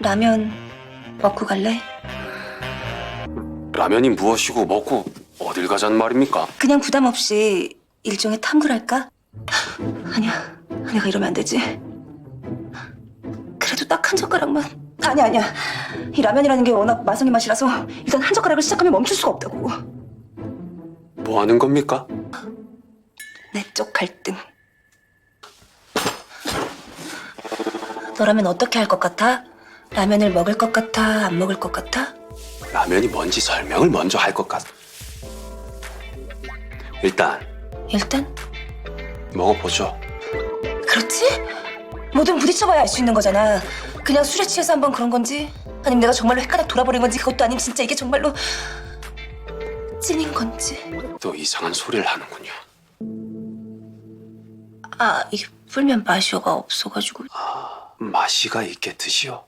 라면 먹고 갈래? 라면이 무엇이고 먹고 어딜 가자는 말입니까? 그냥 부담 없이 일종의 탐구랄까? 아니야, 내가 이러면 안 되지. 그래도 딱 한 젓가락만. 아니야, 아니야. 이 라면이라는 게 워낙 마성의 맛이라서 일단 한 젓가락을 시작하면 멈출 수가 없다고. 뭐 하는 겁니까? 내적 갈등. 너라면 어떻게 할 것 같아? 라면을 먹을 것 같아? 안 먹을 것 같아? 라면이 뭔지 설명을 먼저 할 것 같. 일단 일단 먹어보죠. 그렇지? 뭐든 부딪혀봐야 알 수 있는 거잖아. 그냥 술에 취해서 한번 그런 건지, 아니면 내가 정말로 헷가닥 돌아버린 건지, 그것도 아니면 진짜 이게 정말로 찐인 건지. 또 이상한 소리를 하는군요. 아, 이게 풀면 마시오가 없어가지고. 맛이가 있게 드시오.